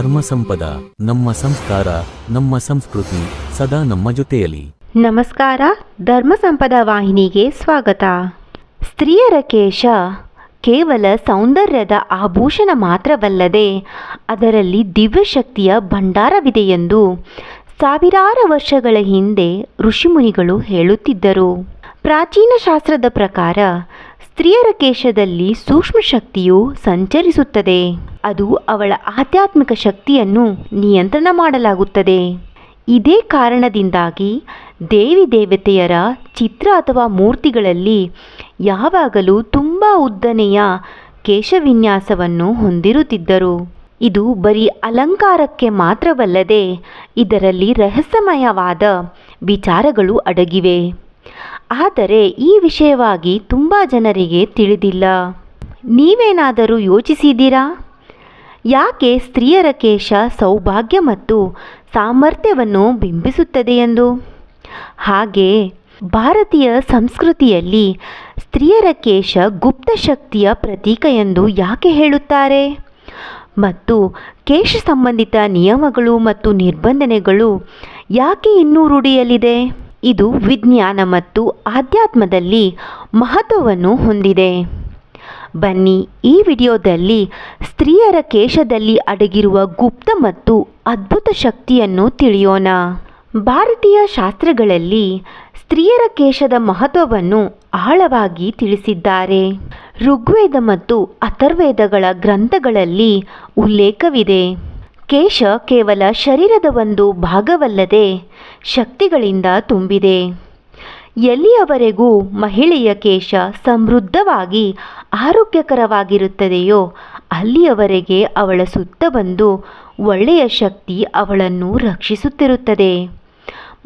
ಧರ್ಮ ಸಂಪದ ನಮ್ಮ ಸಂಸ್ಕಾರ, ನಮ್ಮ ಸಂಸ್ಕೃತಿ ಸದಾ ನಮ್ಮ ಜೊತೆಯಲ್ಲಿ ನಮಸ್ಕಾರ ಧರ್ಮ ಸಂಪದ ವಾಹಿನಿಗೆ ಸ್ವಾಗತ. ಸ್ತ್ರೀಯರ ಕೇಶ ಕೇವಲ ಸೌಂದರ್ಯದ ಆಭೂಷಣ ಮಾತ್ರವಲ್ಲದೆ ಅದರಲ್ಲಿ ದಿವ್ಯಶಕ್ತಿಯ ಭಂಡಾರವಿದೆಯೆಂದು ಸಾವಿರಾರು ವರ್ಷಗಳ ಹಿಂದೆ ಋಷಿಮುನಿಗಳು ಹೇಳುತ್ತಿದ್ದರು. ಪ್ರಾಚೀನ ಶಾಸ್ತ್ರದ ಪ್ರಕಾರ ಸ್ತ್ರೀಯರ ಕೇಶದಲ್ಲಿ ಸೂಕ್ಷ್ಮ ಶಕ್ತಿಯು ಸಂಚರಿಸುತ್ತದೆ. ಅದು ಅವಳ ಆಧ್ಯಾತ್ಮಿಕ ಶಕ್ತಿಯನ್ನು ನಿಯಂತ್ರಣ ಮಾಡಲಾಗುತ್ತದೆ. ಇದೇ ಕಾರಣದಿಂದಾಗಿ ದೇವಿ ದೇವತೆಯರ ಚಿತ್ರ ಅಥವಾ ಮೂರ್ತಿಗಳಲ್ಲಿ ಯಾವಾಗಲೂ ತುಂಬ ಉದ್ದನೆಯ ಕೇಶವಿನ್ಯಾಸವನ್ನು ಹೊಂದಿರುತ್ತಿದ್ದರು. ಇದು ಬರೀ ಅಲಂಕಾರಕ್ಕೆ ಮಾತ್ರವಲ್ಲದೆ ಇದರಲ್ಲಿ ರಹಸ್ಯಮಯವಾದ ವಿಚಾರಗಳು ಅಡಗಿವೆ. ಆದರೆ ಈ ವಿಷಯವಾಗಿ ತುಂಬ ಜನರಿಗೆ ತಿಳಿದಿಲ್ಲ. ನೀವೇನಾದರೂ ಯೋಚಿಸಿದ್ದೀರಾ? ಯಾಕೆ ಸ್ತ್ರೀಯರ ಕೇಶ ಸೌಭಾಗ್ಯ ಮತ್ತು ಸಾಮರ್ಥ್ಯವನ್ನು ಬಿಂಬಿಸುತ್ತದೆ ಎಂದು? ಹಾಗೆ ಭಾರತೀಯ ಸಂಸ್ಕೃತಿಯಲ್ಲಿ ಸ್ತ್ರೀಯರ ಕೇಶ ಗುಪ್ತ ಶಕ್ತಿಯ ಪ್ರತೀಕ ಎಂದು ಯಾಕೆ ಹೇಳುತ್ತಾರೆ? ಮತ್ತು ಕೇಶ ಸಂಬಂಧಿತ ನಿಯಮಗಳು ಮತ್ತು ನಿರ್ಬಂಧನೆಗಳು ಯಾಕೆ ಇನ್ನೂ ರೂಢಿಯಲ್ಲಿದೆ? ಇದು ವಿಜ್ಞಾನ ಮತ್ತು ಆಧ್ಯಾತ್ಮದಲ್ಲಿ ಮಹತ್ವವನ್ನು ಹೊಂದಿದೆ. ಬನ್ನಿ ಈ ವಿಡಿಯೋದಲ್ಲಿ ಸ್ತ್ರೀಯರ ಕೇಶದಲ್ಲಿ ಅಡಗಿರುವ ಗುಪ್ತ ಮತ್ತು ಅದ್ಭುತ ಶಕ್ತಿಯನ್ನು ತಿಳಿಯೋಣ. ಭಾರತೀಯ ಶಾಸ್ತ್ರಗಳಲ್ಲಿ ಸ್ತ್ರೀಯರ ಕೇಶದ ಮಹತ್ವವನ್ನು ಆಳವಾಗಿ ತಿಳಿಸಿದ್ದಾರೆ. ಋಗ್ವೇದ ಮತ್ತು ಅಥರ್ವೇದಗಳ ಗ್ರಂಥಗಳಲ್ಲಿ ಉಲ್ಲೇಖವಿದೆ. ಕೇಶ ಕೇವಲ ಶರೀರದ ಒಂದು ಭಾಗವಲ್ಲದೆ ಶಕ್ತಿಗಳಿಂದ ತುಂಬಿದೆ. ಎಲ್ಲಿಯವರೆಗೂ ಮಹಿಳೆಯ ಕೇಶ ಸಮೃದ್ಧವಾಗಿ ಆರೋಗ್ಯಕರವಾಗಿರುತ್ತದೆಯೋ, ಅಲ್ಲಿಯವರೆಗೆ ಅವಳ ಸುತ್ತ ಬಂದು ಒಳ್ಳೆಯ ಶಕ್ತಿ ಅವಳನ್ನು ರಕ್ಷಿಸುತ್ತಿರುತ್ತದೆ.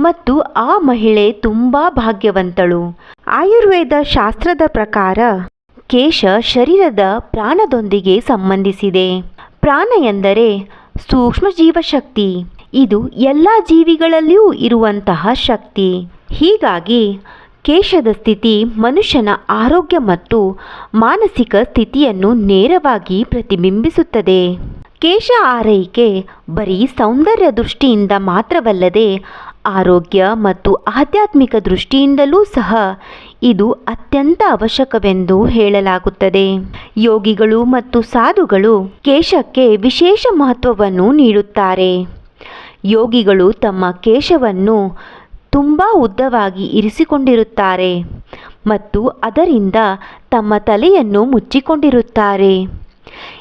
ಮತ್ತು ಆ ಮಹಿಳೆ ತುಂಬ ಭಾಗ್ಯವಂತಳು. ಆಯುರ್ವೇದ ಶಾಸ್ತ್ರದ ಪ್ರಕಾರ ಕೇಶ ಶರೀರದ ಪ್ರಾಣದೊಂದಿಗೆ ಸಂಬಂಧಿಸಿದೆ. ಪ್ರಾಣ ಎಂದರೆ ಸೂಕ್ಷ್ಮ ಜೀವಶಕ್ತಿ. ಇದು ಎಲ್ಲ ಜೀವಿಗಳಲ್ಲಿಯೂ ಇರುವಂತಹ ಶಕ್ತಿ. ಹೀಗಾಗಿ ಕೇಶದ ಸ್ಥಿತಿ ಮನುಷ್ಯನ ಆರೋಗ್ಯ ಮತ್ತು ಮಾನಸಿಕ ಸ್ಥಿತಿಯನ್ನು ನೇರವಾಗಿ ಪ್ರತಿಬಿಂಬಿಸುತ್ತದೆ. ಕೇಶ ಆರೈಕೆ ಬರೀ ಸೌಂದರ್ಯ ದೃಷ್ಟಿಯಿಂದ ಮಾತ್ರವಲ್ಲದೆ ಆರೋಗ್ಯ ಮತ್ತು ಆಧ್ಯಾತ್ಮಿಕ ದೃಷ್ಟಿಯಿಂದಲೂ ಸಹ ಇದು ಅತ್ಯಂತ ಅವಶ್ಯಕವೆಂದು ಹೇಳಲಾಗುತ್ತದೆ. ಯೋಗಿಗಳು ಮತ್ತು ಸಾಧುಗಳು ಕೇಶಕ್ಕೆ ವಿಶೇಷ ಮಹತ್ವವನ್ನು ನೀಡುತ್ತಾರೆ. ಯೋಗಿಗಳು ತಮ್ಮ ಕೇಶವನ್ನು ತುಂಬ ಉದ್ದವಾಗಿ ಇರಿಸಿಕೊಂಡಿರುತ್ತಾರೆ ಮತ್ತು ಅದರಿಂದ ತಮ್ಮ ತಲೆಯನ್ನು ಮುಚ್ಚಿಕೊಂಡಿರುತ್ತಾರೆ.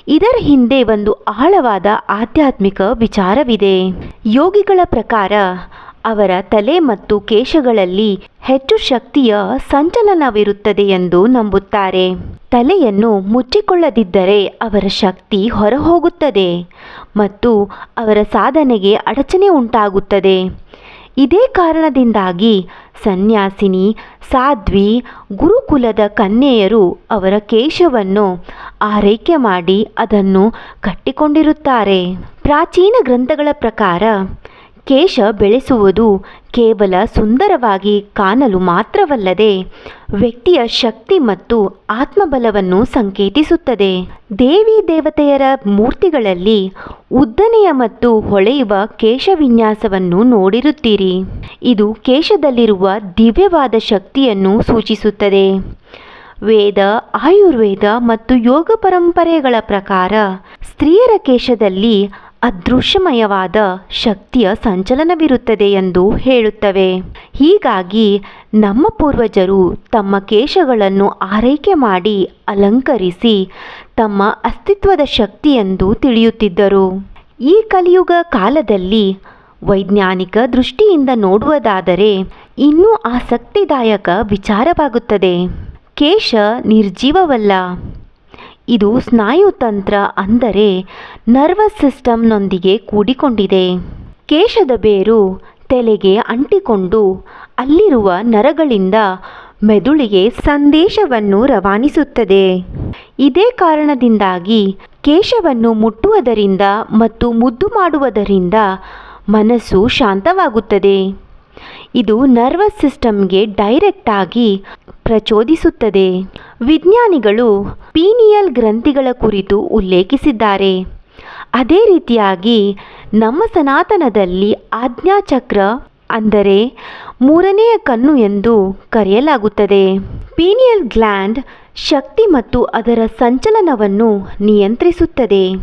ಇದರ ಹಿಂದೆ ಒಂದು ಆಳವಾದ ಆಧ್ಯಾತ್ಮಿಕ ವಿಚಾರವಿದೆ. ಯೋಗಿಗಳ ಪ್ರಕಾರ ಅವರ ತಲೆ ಮತ್ತು ಕೇಶಗಳಲ್ಲಿ ಹೆಚ್ಚು ಶಕ್ತಿಯ ಸಂಚಲನವಿರುತ್ತದೆ ಎಂದು ನಂಬುತ್ತಾರೆ. ತಲೆಯನ್ನು ಮುಚ್ಚಿಕೊಳ್ಳದಿದ್ದರೆ ಅವರ ಶಕ್ತಿ ಹೊರಹೋಗುತ್ತದೆ ಮತ್ತು ಅವರ ಸಾಧನೆಗೆ ಅಡಚಣೆ ಉಂಟಾಗುತ್ತದೆ. ಇದೇ ಕಾರಣದಿಂದಾಗಿ ಸನ್ಯಾಸಿನಿ, ಸಾಧ್ವಿ, ಗುರುಕುಲದ ಕನ್ಯೆಯರು ಅವರ ಕೇಶವನ್ನು ಆರೈಕೆ ಮಾಡಿ ಅದನ್ನು ಕಟ್ಟಿಕೊಂಡಿರುತ್ತಾರೆ. ಪ್ರಾಚೀನ ಗ್ರಂಥಗಳ ಪ್ರಕಾರ ಕೇಶ ಬೆಳೆಸುವುದು ಕೇವಲ ಸುಂದರವಾಗಿ ಕಾಣಲು ಮಾತ್ರವಲ್ಲದೆ ವ್ಯಕ್ತಿಯ ಶಕ್ತಿ ಮತ್ತು ಆತ್ಮಬಲವನ್ನು ಸಂಕೇತಿಸುತ್ತದೆ. ದೇವಿ ದೇವತೆಯರ ಮೂರ್ತಿಗಳಲ್ಲಿ ಉದ್ದನೆಯ ಮತ್ತು ಹೊಳೆಯುವ ಕೇಶವಿನ್ಯಾಸವನ್ನು ನೋಡಿರುತ್ತೀರಿ. ಇದು ಕೇಶದಲ್ಲಿರುವ ದಿವ್ಯವಾದ ಶಕ್ತಿಯನ್ನು ಸೂಚಿಸುತ್ತದೆ. ವೇದ, ಆಯುರ್ವೇದ ಮತ್ತು ಯೋಗ ಪರಂಪರೆಗಳ ಪ್ರಕಾರ ಸ್ತ್ರೀಯರ ಕೇಶದಲ್ಲಿ ಅದೃಶ್ಯಮಯವಾದ ಶಕ್ತಿಯ ಸಂಚಲನವಿರುತ್ತದೆ ಎಂದು ಹೇಳುತ್ತವೆ. ಹೀಗಾಗಿ ನಮ್ಮ ಪೂರ್ವಜರು ತಮ್ಮ ಕೇಶಗಳನ್ನು ಆರೈಕೆ ಮಾಡಿ ಅಲಂಕರಿಸಿ ತಮ್ಮ ಅಸ್ತಿತ್ವದ ಶಕ್ತಿಯೆಂದು ತಿಳಿಯುತ್ತಿದ್ದರು. ಈ ಕಲಿಯುಗ ಕಾಲದಲ್ಲಿ ವೈಜ್ಞಾನಿಕ ದೃಷ್ಟಿಯಿಂದ ನೋಡುವುದಾದರೆ ಇನ್ನೂ ಆಸಕ್ತಿದಾಯಕ ವಿಚಾರವಾಗುತ್ತದೆ. ಕೇಶ ನಿರ್ಜೀವವಲ್ಲ. ಇದು ಸ್ನಾಯುತಂತ್ರ ಅಂದರೆ ನರ್ವಸ್ ಸಿಸ್ಟಮ್ನೊಂದಿಗೆ ಕೂಡಿಕೊಂಡಿದೆ. ಕೇಶದ ಬೇರು ತಲೆಗೆ ಅಂಟಿಕೊಂಡು ಅಲ್ಲಿರುವ ನರಗಳಿಂದ ಮೆದುಳಿಗೆ ಸಂದೇಶವನ್ನು ರವಾನಿಸುತ್ತದೆ. ಇದೇ ಕಾರಣದಿಂದಾಗಿ ಕೇಶವನ್ನು ಮುಟ್ಟುವುದರಿಂದ ಮತ್ತು ಮುದ್ದು ಮಾಡುವುದರಿಂದ ಮನಸ್ಸು ಶಾಂತವಾಗುತ್ತದೆ. ಇದು ನರ್ವಸ್ ಸಿಸ್ಟಮ್ಗೆ ಡೈರೆಕ್ಟ್ ಆಗಿ ಪ್ರಚೋದಿಸುತ್ತದೆ. ವಿಜ್ಞಾನಿಗಳು ಪೀನಿಯಲ್ ಗ್ರಂಥಿಗಳ ಕುರಿತು ಉಲ್ಲೇಖಿಸಿದ್ದಾರೆ. ಅದೇ ರೀತಿಯಾಗಿ ನಮ್ಮ ಸನಾತನದಲ್ಲಿ ಆಜ್ಞಾಚಕ್ರ ಅಂದರೆ ಮೂರನೆಯ ಕಣ್ಣು ಎಂದು ಕರೆಯಲಾಗುತ್ತದೆ. ಪೀನಿಯಲ್ ಗ್ಲ್ಯಾಂಡ್ ಶಕ್ತಿ ಮತ್ತು ಅದರ ಸಂಚಲನವನ್ನು ನಿಯಂತ್ರಿಸುತ್ತದೆ.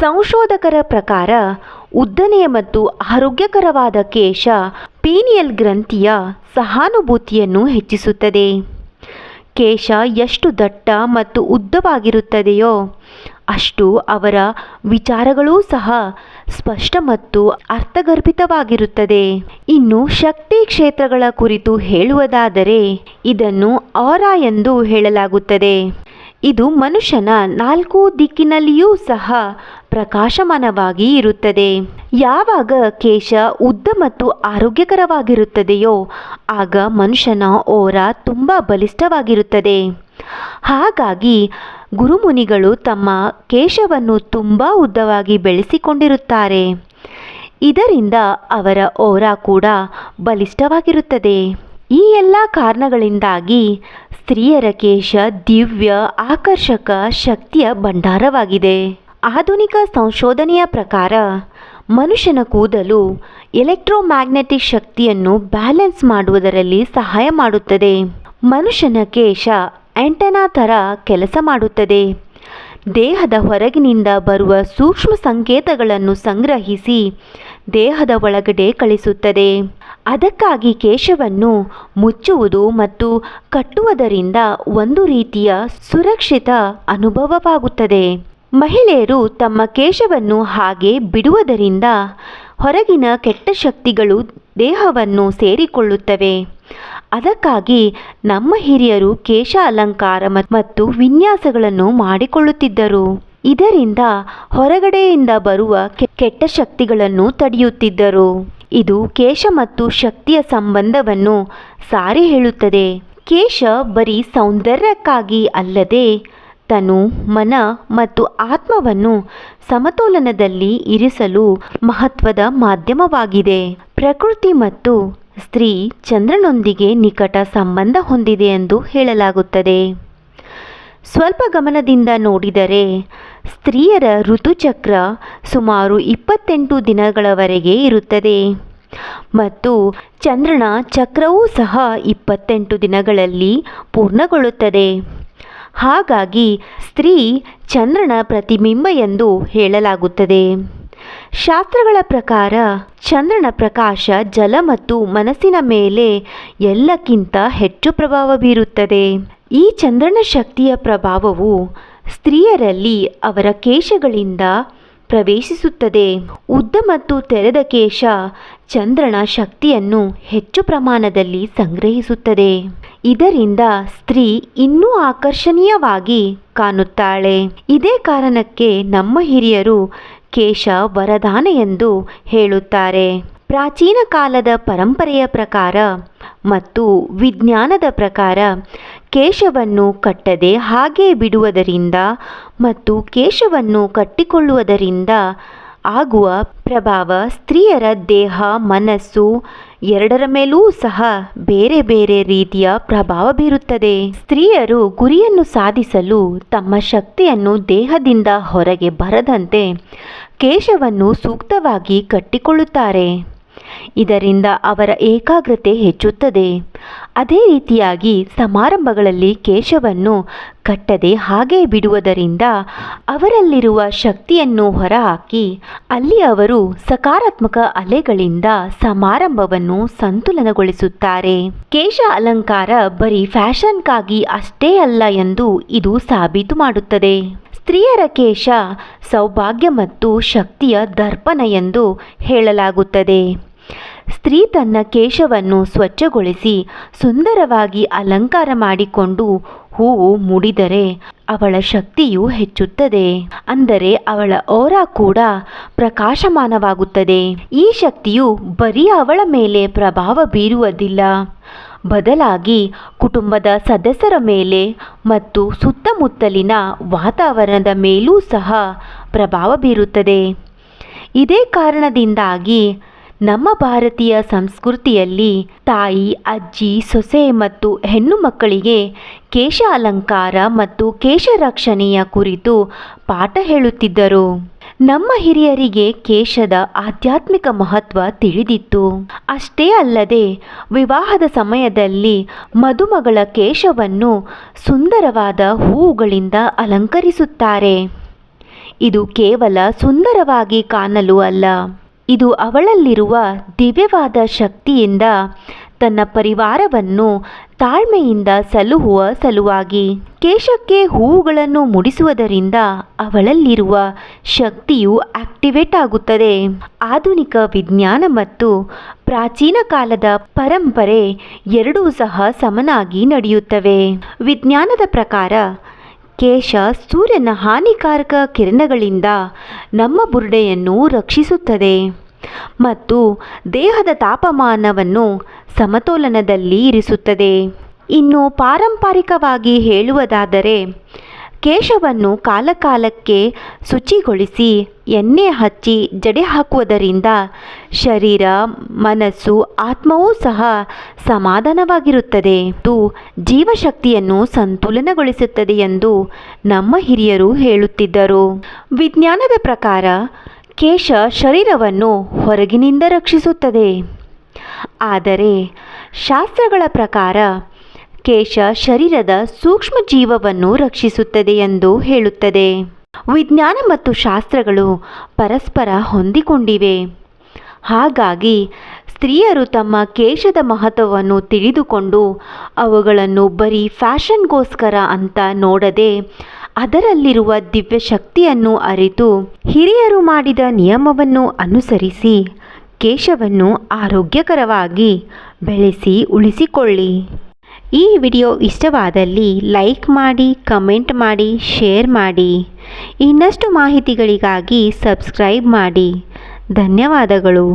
ಸಂಶೋಧಕರ ಪ್ರಕಾರ ಉದ್ದನೆಯ ಮತ್ತು ಆರೋಗ್ಯಕರವಾದ ಕೇಶ ಪೀನಿಯಲ್ ಗ್ರಂಥಿಯ ಸಹಾನುಭೂತಿಯನ್ನು ಹೆಚ್ಚಿಸುತ್ತದೆ. ಕೇಶ ಎಷ್ಟು ದಟ್ಟ ಮತ್ತು ಉದ್ದವಾಗಿರುತ್ತದೆಯೋ, ಅಷ್ಟು ಅವರ ವಿಚಾರಗಳೂ ಸಹ ಸ್ಪಷ್ಟ ಮತ್ತು ಅರ್ಥಗರ್ಭಿತವಾಗಿರುತ್ತದೆ. ಇನ್ನು ಶಕ್ತಿ ಕ್ಷೇತ್ರಗಳ ಕುರಿತು ಹೇಳುವುದಾದರೆ, ಇದನ್ನು ಆರಾ ಎಂದು ಹೇಳಲಾಗುತ್ತದೆ. ಇದು ಮನುಷ್ಯನ ನಾಲ್ಕು ದಿಕ್ಕಿನಲ್ಲಿಯೂ ಸಹ ಪ್ರಕಾಶಮಾನವಾಗಿ ಇರುತ್ತದೆ. ಯಾವಾಗ ಕೇಶ ಉದ್ದ ಮತ್ತು ಆರೋಗ್ಯಕರವಾಗಿರುತ್ತದೆಯೋ ಆಗ ಮನುಷ್ಯನ ಓರ ತುಂಬ ಬಲಿಷ್ಠವಾಗಿರುತ್ತದೆ. ಹಾಗಾಗಿ ಗುರುಮುನಿಗಳು ತಮ್ಮ ಕೇಶವನ್ನು ತುಂಬ ಉದ್ದವಾಗಿ ಬೆಳೆಸಿಕೊಂಡಿರುತ್ತಾರೆ. ಇದರಿಂದ ಅವರ ಓರ ಕೂಡ ಬಲಿಷ್ಠವಾಗಿರುತ್ತದೆ. ಈ ಎಲ್ಲ ಕಾರಣಗಳಿಂದಾಗಿ ಸ್ತ್ರೀಯರ ಕೇಶ, ದಿವ್ಯ, ಆಕರ್ಷಕ ಶಕ್ತಿಯ ಭಂಡಾರವಾಗಿದೆ. ಆಧುನಿಕ ಸಂಶೋಧನೆಯ ಪ್ರಕಾರ ಮನುಷ್ಯನ ಕೂದಲು ಎಲೆಕ್ಟ್ರೋಮ್ಯಾಗ್ನೆಟಿಕ್ ಶಕ್ತಿಯನ್ನು ಬ್ಯಾಲೆನ್ಸ್ ಮಾಡುವುದರಲ್ಲಿ ಸಹಾಯ ಮಾಡುತ್ತದೆ. ಮನುಷ್ಯನ ಕೇಶ ಆಂಟೆನಾ ಥರ ಕೆಲಸ ಮಾಡುತ್ತದೆ. ದೇಹದ ಹೊರಗಿನಿಂದ ಬರುವ ಸೂಕ್ಷ್ಮ ಸಂಕೇತಗಳನ್ನು ಸಂಗ್ರಹಿಸಿ ದೇಹದ ಒಳಗಡೆ ಕಳಿಸುತ್ತದೆ. ಅದಕ್ಕಾಗಿ ಕೇಶವನ್ನು ಮುಚ್ಚುವುದು ಮತ್ತು ಕಟ್ಟುವುದರಿಂದ ಒಂದು ರೀತಿಯ ಸುರಕ್ಷಿತ ಅನುಭವವಾಗುತ್ತದೆ. ಮಹಿಳೆಯರು ತಮ್ಮ ಕೇಶವನ್ನು ಹಾಗೆ ಬಿಡುವುದರಿಂದ ಹೊರಗಿನ ಕೆಟ್ಟ ಶಕ್ತಿಗಳು ದೇಹವನ್ನು ಸೇರಿಕೊಳ್ಳುತ್ತವೆ. ಅದಕ್ಕಾಗಿ ನಮ್ಮ ಹಿರಿಯರು ಕೇಶ ಅಲಂಕಾರ ಮತ್- ಮತ್ತು ವಿನ್ಯಾಸಗಳನ್ನು ಮಾಡಿಕೊಳ್ಳುತ್ತಿದ್ದರು. ಇದರಿಂದ ಹೊರಗಡೆಯಿಂದ ಬರುವ ಕೆಟ್ಟ ಶಕ್ತಿಗಳನ್ನು ತಡೆಯುತ್ತಿದ್ದರು. ಇದು ಕೇಶ ಮತ್ತು ಶಕ್ತಿಯ ಸಂಬಂಧವನ್ನು ಸಾರಿ ಹೇಳುತ್ತದೆ. ಕೇಶ ಬರೀ ಸೌಂದರ್ಯಕ್ಕಾಗಿ ಅಲ್ಲದೆ ತನು ಮನ ಮತ್ತು ಆತ್ಮವನ್ನು ಸಮತೋಲನದಲ್ಲಿ ಇರಿಸಲು ಮಹತ್ವದ ಮಾಧ್ಯಮವಾಗಿದೆ. ಪ್ರಕೃತಿ ಮತ್ತು ಸ್ತ್ರೀ ಚಂದ್ರನೊಂದಿಗೆ ನಿಕಟ ಸಂಬಂಧ ಹೊಂದಿದೆ ಎಂದು ಹೇಳಲಾಗುತ್ತದೆ. ಸ್ವಲ್ಪ ಗಮನದಿಂದ ನೋಡಿದರೆ ಸ್ತ್ರೀಯರ ಋತುಚಕ್ರ ಸುಮಾರು ಇಪ್ಪತ್ತೆಂಟು ದಿನಗಳವರೆಗೆ ಇರುತ್ತದೆ. ಮತ್ತು ಚಂದ್ರನ ಚಕ್ರವೂ ಸಹ ಇಪ್ಪತ್ತೆಂಟು ದಿನಗಳಲ್ಲಿ ಪೂರ್ಣಗೊಳ್ಳುತ್ತದೆ. ಹಾಗಾಗಿ ಸ್ತ್ರೀ ಚಂದ್ರನ ಪ್ರತಿಬಿಂಬ ಎಂದು ಹೇಳಲಾಗುತ್ತದೆ. ಶಾಸ್ತ್ರಗಳ ಪ್ರಕಾರ ಚಂದ್ರನ ಪ್ರಕಾಶ ಜಲ ಮತ್ತು ಮನಸ್ಸಿನ ಮೇಲೆ ಎಲ್ಲಕ್ಕಿಂತ ಹೆಚ್ಚು ಪ್ರಭಾವ ಬೀರುತ್ತದೆ. ಈ ಚಂದ್ರನ ಶಕ್ತಿಯ ಪ್ರಭಾವವು ಸ್ತ್ರೀಯರಲ್ಲಿ ಅವರ ಕೇಶಗಳಿಂದ ಪ್ರವೇಶಿಸುತ್ತದೆ. ಉದ್ದ ಮತ್ತು ತೆರೆದ ಕೇಶ ಚಂದ್ರನ ಶಕ್ತಿಯನ್ನು ಹೆಚ್ಚು ಪ್ರಮಾಣದಲ್ಲಿ ಸಂಗ್ರಹಿಸುತ್ತದೆ. ಇದರಿಂದ ಸ್ತ್ರೀ ಇನ್ನೂ ಆಕರ್ಷಣೀಯವಾಗಿ ಕಾಣುತ್ತಾಳೆ. ಇದೇ ಕಾರಣಕ್ಕೆ ನಮ್ಮ ಹಿರಿಯರು ಕೇಶ ವರದಾನ ಎಂದು ಹೇಳುತ್ತಾರೆ. ಪ್ರಾಚೀನ ಕಾಲದ ಪರಂಪರೆಯ ಪ್ರಕಾರ ಮತ್ತು ವಿಜ್ಞಾನದ ಪ್ರಕಾರ ಕೇಶವನ್ನು ಕಟ್ಟದೆ ಹಾಗೆ ಬಿಡುವುದರಿಂದ ಮತ್ತು ಕೇಶವನ್ನು ಕಟ್ಟಿಕೊಳ್ಳುವುದರಿಂದ ಆಗುವ ಪ್ರಭಾವ ಸ್ತ್ರೀಯರ ದೇಹ, ಮನಸ್ಸು ಎರಡರ ಮೇಲೂ ಸಹ ಬೇರೆ ಬೇರೆ ರೀತಿಯ ಪ್ರಭಾವ ಬೀರುತ್ತದೆ. ಸ್ತ್ರೀಯರು ಗುರಿಯನ್ನು ಸಾಧಿಸಲು ತಮ್ಮ ಶಕ್ತಿಯನ್ನು ದೇಹದಿಂದ ಹೊರಗೆ ಬರದಂತೆ ಕೇಶವನ್ನು ಸೂಕ್ತವಾಗಿ ಕಟ್ಟಿಕೊಳ್ಳುತ್ತಾರೆ. ಇದರಿಂದ ಅವರ ಏಕಾಗ್ರತೆ ಹೆಚ್ಚುತ್ತದೆ. ಅದೇ ರೀತಿಯಾಗಿ ಸಮಾರಂಭಗಳಲ್ಲಿ ಕೇಶವನ್ನು ಕಟ್ಟದೆ ಹಾಗೆ ಬಿಡುವುದರಿಂದ ಅವರಲ್ಲಿರುವ ಶಕ್ತಿಯನ್ನು ಹೊರಹಾಕಿ ಅಲ್ಲಿ ಅವರು ಸಕಾರಾತ್ಮಕ ಅಲೆಗಳಿಂದ ಸಮಾರಂಭವನ್ನು ಸಂತುಲನಗೊಳಿಸುತ್ತಾರೆ. ಕೇಶ ಅಲಂಕಾರ ಬರೀ ಫ್ಯಾಷನ್ಗಾಗಿ ಅಷ್ಟೇ ಅಲ್ಲ ಎಂದು ಇದು ಸಾಬೀತು ಮಾಡುತ್ತದೆ. ಸ್ತ್ರೀಯರ ಕೇಶ ಸೌಭಾಗ್ಯ ಮತ್ತು ಶಕ್ತಿಯ ದರ್ಪಣ ಎಂದು ಹೇಳಲಾಗುತ್ತದೆ. ಸ್ತ್ರೀ ತನ್ನ ಕೇಶವನ್ನು ಸ್ವಚ್ಛಗೊಳಿಸಿ ಸುಂದರವಾಗಿ ಅಲಂಕಾರ ಮಾಡಿಕೊಂಡು ಹೂವು ಮುಡಿದರೆ ಅವಳ ಶಕ್ತಿಯು ಹೆಚ್ಚುತ್ತದೆ. ಅಂದರೆ ಅವಳ ಓರ ಕೂಡ ಪ್ರಕಾಶಮಾನವಾಗುತ್ತದೆ. ಈ ಶಕ್ತಿಯು ಬರೀ ಅವಳ ಮೇಲೆ ಪ್ರಭಾವ ಬೀರುವುದಿಲ್ಲ. ಬದಲಾಗಿ ಕುಟುಂಬದ ಸದಸ್ಯರ ಮೇಲೆ ಮತ್ತು ಸುತ್ತಮುತ್ತಲಿನ ವಾತಾವರಣದ ಮೇಲೂ ಸಹ ಪ್ರಭಾವ ಬೀರುತ್ತದೆ. ಇದೇ ಕಾರಣದಿಂದಾಗಿ ನಮ್ಮ ಭಾರತೀಯ ಸಂಸ್ಕೃತಿಯಲ್ಲಿ ತಾಯಿ, ಅಜ್ಜಿ, ಸೊಸೆ ಮತ್ತು ಹೆಣ್ಣು ಮಕ್ಕಳಿಗೆ ಕೇಶ ಅಲಂಕಾರ ಮತ್ತು ಕೇಶ ರಕ್ಷಣೆಯ ಕುರಿತು ಪಾಠ ಹೇಳುತ್ತಿದ್ದರು. ನಮ್ಮ ಹಿರಿಯರಿಗೆ ಕೇಶದ ಆಧ್ಯಾತ್ಮಿಕ ಮಹತ್ವ ತಿಳಿದಿತ್ತು. ಅಷ್ಟೇ ಅಲ್ಲದೆ, ವಿವಾಹದ ಸಮಯದಲ್ಲಿ ಮದುಮಗಳ ಕೇಶವನ್ನು ಸುಂದರವಾದ ಹೂವುಗಳಿಂದ ಅಲಂಕರಿಸುತ್ತಾರೆ. ಇದು ಕೇವಲ ಸುಂದರವಾಗಿ ಕಾಣಲು ಅಲ್ಲ. ಇದು ಅವಳಲ್ಲಿರುವ ದಿವ್ಯವಾದ ಶಕ್ತಿಯಿಂದ ತನ್ನ ಪರಿವಾರವನ್ನು ತಾಳ್ಮೆಯಿಂದ ಸಲುಹುವ ಸಲುವಾಗಿ ಕೇಶಕ್ಕೆ ಹೂವುಗಳನ್ನು ಮುಡಿಸುವುದರಿಂದ ಅವಳಲ್ಲಿರುವ ಶಕ್ತಿಯು ಆಕ್ಟಿವೇಟ್ ಆಗುತ್ತದೆ. ಆಧುನಿಕ ವಿಜ್ಞಾನ ಮತ್ತು ಪ್ರಾಚೀನ ಕಾಲದ ಪರಂಪರೆ ಎರಡೂ ಸಹ ಸಮನಾಗಿ ನಡೆಯುತ್ತವೆ. ವಿಜ್ಞಾನದ ಪ್ರಕಾರ ಕೇಶ ಸೂರ್ಯನ ಹಾನಿಕಾರಕ ಕಿರಣಗಳಿಂದ ನಮ್ಮ ಬುರುಡೆಯನ್ನು ರಕ್ಷಿಸುತ್ತದೆ. ಮತ್ತು ದೇಹದ ತಾಪಮಾನವನ್ನು ಸಮತೋಲನದಲ್ಲಿ ಇರಿಸುತ್ತದೆ. ಇನ್ನು ಪಾರಂಪರಿಕವಾಗಿ ಹೇಳುವುದಾದರೆ ಕೇಶವನ್ನು ಕಾಲಕಾಲಕ್ಕೆ ಶುಚಿಗೊಳಿಸಿ ಎಣ್ಣೆ ಹಚ್ಚಿ ಜಡೆ ಹಾಕುವುದರಿಂದ ಶರೀರ, ಮನಸ್ಸು, ಆತ್ಮವೂ ಸಹ ಸಮಾಧಾನವಾಗಿರುತ್ತದೆ. ಮತ್ತು ಜೀವಶಕ್ತಿಯನ್ನು ಸಂತುಲನಗೊಳಿಸುತ್ತದೆ ಎಂದು ನಮ್ಮ ಹಿರಿಯರು ಹೇಳುತ್ತಿದ್ದರು. ವಿಜ್ಞಾನದ ಪ್ರಕಾರ ಕೇಶ ಶರೀರವನ್ನು ಹೊರಗಿನಿಂದ ರಕ್ಷಿಸುತ್ತದೆ. ಆದರೆ ಶಾಸ್ತ್ರಗಳ ಪ್ರಕಾರ ಕೇಶ ಶರೀರದ ಸೂಕ್ಷ್ಮ ಜೀವವನ್ನು ರಕ್ಷಿಸುತ್ತದೆ ಎಂದು ಹೇಳುತ್ತದೆ. ವಿಜ್ಞಾನ ಮತ್ತು ಶಾಸ್ತ್ರಗಳು ಪರಸ್ಪರ ಹೊಂದಿಕೊಂಡಿವೆ. ಹಾಗಾಗಿ ಸ್ತ್ರೀಯರು ತಮ್ಮ ಕೇಶದ ಮಹತ್ವವನ್ನು ತಿಳಿದುಕೊಂಡು ಅವುಗಳನ್ನು ಬರೀ ಫ್ಯಾಷನ್ಗೋಸ್ಕರ ಅಂತ ನೋಡದೆ ಅದರಲ್ಲಿರುವ ದಿವ್ಯ ಶಕ್ತಿಯನ್ನು ಅರಿತು ಹಿರಿಯರು ಮಾಡಿದ ನಿಯಮವನ್ನು ಅನುಸರಿಸಿ ಕೇಶವನ್ನು ಆರೋಗ್ಯಕರವಾಗಿ ಬೆಳೆಸಿ ಉಳಿಸಿಕೊಳ್ಳಿ. ಈ ವಿಡಿಯೋ ಇಷ್ಟವಾದಲ್ಲಿ ಲೈಕ್ ಮಾಡಿ ಕಮೆಂಟ್ ಮಾಡಿ ಶೇರ್ ಮಾಡಿ. ಇನ್ನಷ್ಟು ಮಾಹಿತಿಗಳಿಗಾಗಿ ಸಬ್ಸ್ಕ್ರೈಬ್ ಮಾಡಿ. ಧನ್ಯವಾದಗಳು.